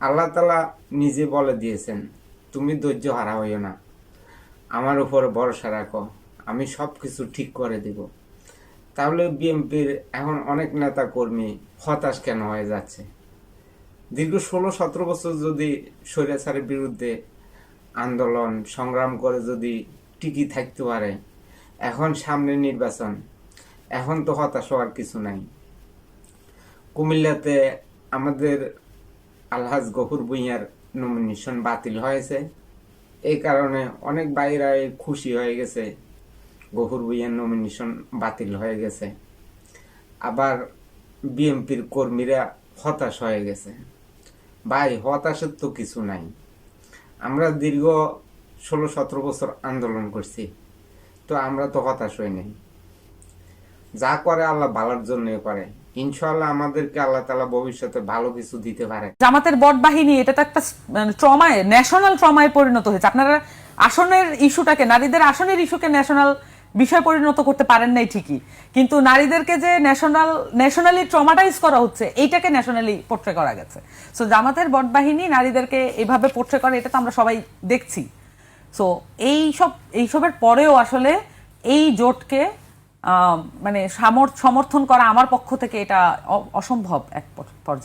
আল্লাহ তালা নিজে বলে দিয়েছেন, তুমি ধৈর্য হারা হইও না। আমার উপর ভরসা রাখো। আমি সব কিছু ঠিক করে দিব। তাহলে বিএনপির এখন অনেক নেতা কর্মী হতাশ কেন হয়ে যাচ্ছে? দীর্ঘ ষোলো সতেরো বছর যদি স্বৈরাচারের বিরুদ্ধে আন্দোলন, সংগ্রাম করে যদি টিকি থাকতে পারে, এখন সামনে নির্বাচন, এখন তো হতাশ হওয়ার কিছু নাই। কুমিল্লাতে আমাদের আলহাজ গফুর ভুঁইয়ার নমিনেশন বাতিল হয়েছে। এই কারণে অনেক বাইরাই খুশি হয়ে গেছে। গফুর ভুঁইয়ার নমিনেশন বাতিল হয়ে গেছে। আবার বিএনপির কর্মীরা হতাশ হয়ে গেছে। ভাই, হতাশের তো কিছু নাই। আমরা দীর্ঘ ষোলো সতেরো বছর আন্দোলন করছি, তো আমরা তো হতাশ হই নাই। যা করে আল্লাহ ভালোর জন্যই করে। ইনশাল্লাহ আমাদেরকে আল্লাহ তালা ভবিষ্যতে ভালো কিছু দিতে পারে। জামাতের বট বাহিনী এটা তো একটা ট্রমায়, ন্যাশনাল ট্রমায় পরিণত হয়েছে। আপনারা আসনের ইস্যুটাকে, নারীদের আসনের ইস্যুকে ন্যাশনাল বিষয় পরিণত করতে পারেন নাই ঠিকই। কিন্তু নারীদেরকে যে ন্যাশনাল, ন্যাশনালি ট্রমাটাইজ করা হচ্ছে, এইটাকে ন্যাশনালি পোট্রে করা গেছে। সো জামাতের বট বাহিনী নারীদেরকে এইভাবে পোট্রে করে, এটা তো আমরা সবাই দেখছি। সো এই সব এইসবের পরেও আসলে এই জোটকে মানে সামর- সমর্থন করা আমার পক্ষ থেকে এটা অসম্ভব এক পর্যায়ে।